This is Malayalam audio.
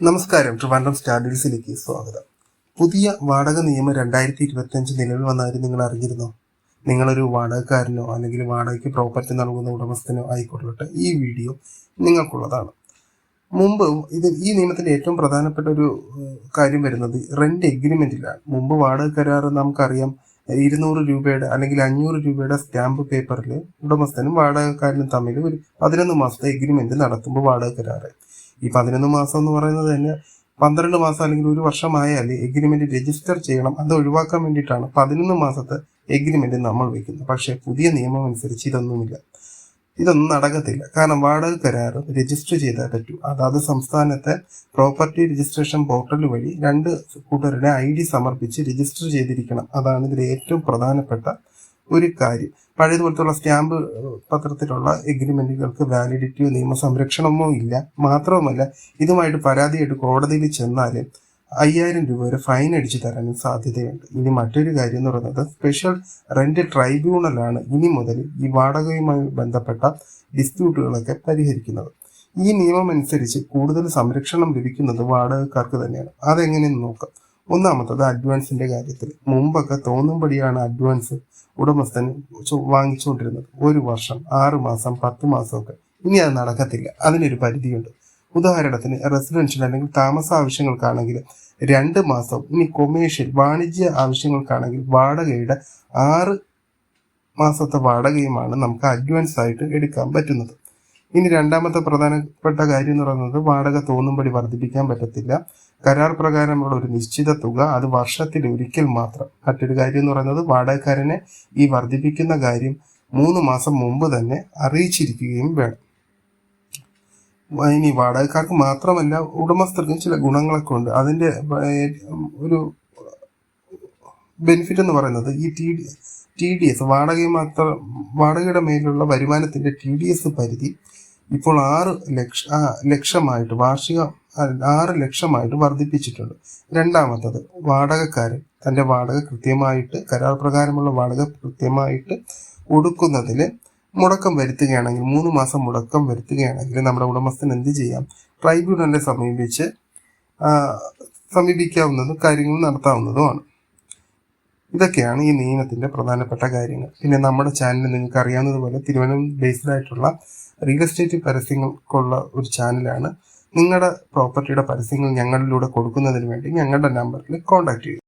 നമസ്കാരം. ട്രിവാൻഡ്രം സ്റ്റാൻഡേർഡ്സിലേക്ക് സ്വാഗതം. പുതിയ വാടക നിയമം രണ്ടായിരത്തി ഇരുപത്തിയഞ്ച് നിലവിൽ വന്നാലും നിങ്ങൾ അറിഞ്ഞിരുന്നോ? നിങ്ങളൊരു വാടകക്കാരനോ അല്ലെങ്കിൽ വാടകയ്ക്ക് പ്രോപ്പർട്ടി നൽകുന്ന ഉടമസ്ഥനോ ആയിക്കൊള്ളട്ടെ. ഈ വീഡിയോ നിങ്ങൾക്കുള്ളതാണ്. മുമ്പ് ഇത് ഈ നിയമത്തിന്റെ ഏറ്റവും പ്രധാനപ്പെട്ട ഒരു കാര്യം വരുന്നത് റെന്റ് എഗ്രിമെന്റിലാണ് മുമ്പ് വാടക കരാർ നമുക്കറിയാം ഇരുന്നൂറ് രൂപയുടെ അല്ലെങ്കിൽ അഞ്ഞൂറ് രൂപയുടെ സ്റ്റാമ്പ് പേപ്പറിൽ ഉടമസ്ഥനും വാടകക്കാരനും തമ്മിൽ ഒരു പതിനൊന്ന് മാസത്തെ എഗ്രിമെന്റ് നടത്തുമ്പോൾ വാടക കരാറ് ഈ പതിനൊന്ന് മാസം എന്ന് പറയുന്നത് തന്നെ പന്ത്രണ്ട് മാസം അല്ലെങ്കിൽ ഒരു വർഷമായാൽ എഗ്രിമെന്റ് രജിസ്റ്റർ ചെയ്യണം. അത് ഒഴിവാക്കാൻ വേണ്ടിയിട്ടാണ് പതിനൊന്ന് മാസത്തെ എഗ്രിമെന്റ് നമ്മൾ വെക്കുന്നത് പക്ഷേ പുതിയ നിയമം അനുസരിച്ച് ഇതൊന്നുമില്ല. ഇതൊന്നും നടക്കത്തില്ല. കാരണം വാടക കരാർ രജിസ്റ്റർ ചെയ്താൽ പറ്റൂ. അതാത് സംസ്ഥാനത്തെ പ്രോപ്പർട്ടി രജിസ്ട്രേഷൻ പോർട്ടൽ വഴി രണ്ട് കൂട്ടരുടെ ഐ ഡി സമർപ്പിച്ച് രജിസ്റ്റർ ചെയ്തിരിക്കണം. അതാണ് ഇതിൽ ഏറ്റവും പ്രധാനപ്പെട്ട ഒരു കാര്യം. പഴയതുപോലത്തുള്ള സ്റ്റാമ്പ് പത്രത്തിലുള്ള എഗ്രിമെന്റുകൾക്ക് വാലിഡിറ്റിയോ നിയമസംരക്ഷണമോ ഇല്ല. മാത്രവുമല്ല ഇതുമായിട്ട് പരാതിയായിട്ട് കോടതിയിൽ ചെന്നാൽ അയ്യായിരം രൂപ വരെ ഫൈൻ അടിച്ചു തരാനും സാധ്യതയുണ്ട്. ഇനി മറ്റൊരു കാര്യം എന്ന് പറയുന്നത് സ്പെഷ്യൽ റെന്റ് ട്രൈബ്യൂണലാണ് ഇനി മുതൽ ഈ വാടകയുമായി ബന്ധപ്പെട്ട ഡിസ്പ്യൂട്ടുകളൊക്കെ പരിഹരിക്കുന്നത്. ഈ നിയമം അനുസരിച്ച് കൂടുതൽ സംരക്ഷണം ലഭിക്കുന്നത് വാടകക്കാർക്ക് തന്നെയാണ്. അതെങ്ങനെയെന്ന് നോക്കാം. ഒന്നാമത്തത് അഡ്വാൻസിന്റെ കാര്യത്തിൽ. മുമ്പൊക്കെ തോന്നുംപടിയാണ് അഡ്വാൻസ് ഉടമസ്ഥൻ വാങ്ങിച്ചുകൊണ്ടിരുന്നത്. ഒരു വർഷം ആറ് മാസം പത്ത് മാസമൊക്കെ. ഇനി അത് നടക്കത്തില്ല. അതിനൊരു പരിധിയുണ്ട്. ഉദാഹരണത്തിന് റെസിഡൻഷ്യൽ അല്ലെങ്കിൽ താമസ ആവശ്യങ്ങൾക്കാണെങ്കിൽ രണ്ട് മാസം ഇനി കൊമേഴ്ഷ്യൽ വാണിജ്യ ആവശ്യങ്ങൾക്കാണെങ്കിൽ വാടകയുടെ ആറ് മാസത്തെ വാടകയുമാണ് നമുക്ക് അഡ്വാൻസ് ആയിട്ട് എടുക്കാൻ പറ്റുന്നത്. ഇനി രണ്ടാമത്തെ പ്രധാനപ്പെട്ട കാര്യം എന്ന് പറയുന്നത് വാടക തോന്നുംപടി വർദ്ധിപ്പിക്കാൻ പറ്റത്തില്ല. കരാർ പ്രകാരമുള്ള ഒരു നിശ്ചിത തുക അത് വർഷത്തിൽ ഒരിക്കൽ മാത്രം. മറ്റൊരു കാര്യം എന്ന് പറയുന്നത് വാടകക്കാരനെ ഈ വർദ്ധിപ്പിക്കുന്ന കാര്യം മൂന്ന് മാസം മുമ്പ് തന്നെ അറിയിച്ചിരിക്കുകയും വേണം. ഇനി വാടകക്കാർക്ക് മാത്രമല്ല ഉടമസ്ഥർക്കും ചില ഗുണങ്ങളൊക്കെ ഉണ്ട്. അതിന്റെ ഒരു ബെനിഫിറ്റ് എന്ന് പറയുന്നത് ഈ ടി ടി ഡി എസ് വാടക മാത്രം വാടകയുടെ മേലുള്ള വരുമാനത്തിന്റെ ടി ഡി എസ് പരിധി ഇപ്പോൾ ആറ് ലക്ഷ ലക്ഷമായിട്ട് വാർഷിക ആറ് ലക്ഷമായിട്ട് വർദ്ധിപ്പിച്ചിട്ടുണ്ട്. രണ്ടാമത്തത് വാടകക്കാരൻ തന്റെ വാടക കൃത്യമായിട്ട് കരാർ പ്രകാരമുള്ള വാടക കൃത്യമായിട്ട് ഒടുക്കുന്നതിൽ മുടക്കം വരുത്തുകയാണെങ്കിൽ മൂന്ന് മാസം മുടക്കം വരുത്തുകയാണെങ്കിൽ നമ്മുടെ ഉടമസ്ഥൻ എന്ത് ചെയ്യാം? ട്രൈബ്യൂണലിനെ സമീപിച്ച് സമീപിക്കാവുന്നതും കാര്യങ്ങൾ നടത്താവുന്നതുമാണ്. ഇതൊക്കെയാണ് ഈ നിയമത്തിന്റെ പ്രധാനപ്പെട്ട കാര്യങ്ങൾ. പിന്നെ നമ്മുടെ ചാനൽ നിങ്ങൾക്ക് അറിയാവുന്നതുപോലെ തിരുവനന്തപുരം ബേസ്ഡ് ആയിട്ടുള്ള റിയൽ എസ്റ്റേറ്റ് പരസ്യങ്ങൾക്കുള്ള ഒരു ചാനലാണ് നിങ്ങളുടെ പ്രോപ്പർട്ടിയുടെ പരസ്യങ്ങൾ ഞങ്ങളിലൂടെ കൊടുക്കുന്നതിന് വേണ്ടി ഞങ്ങളുടെ നമ്പറിൽ കോൺടാക്ട് ചെയ്യുക.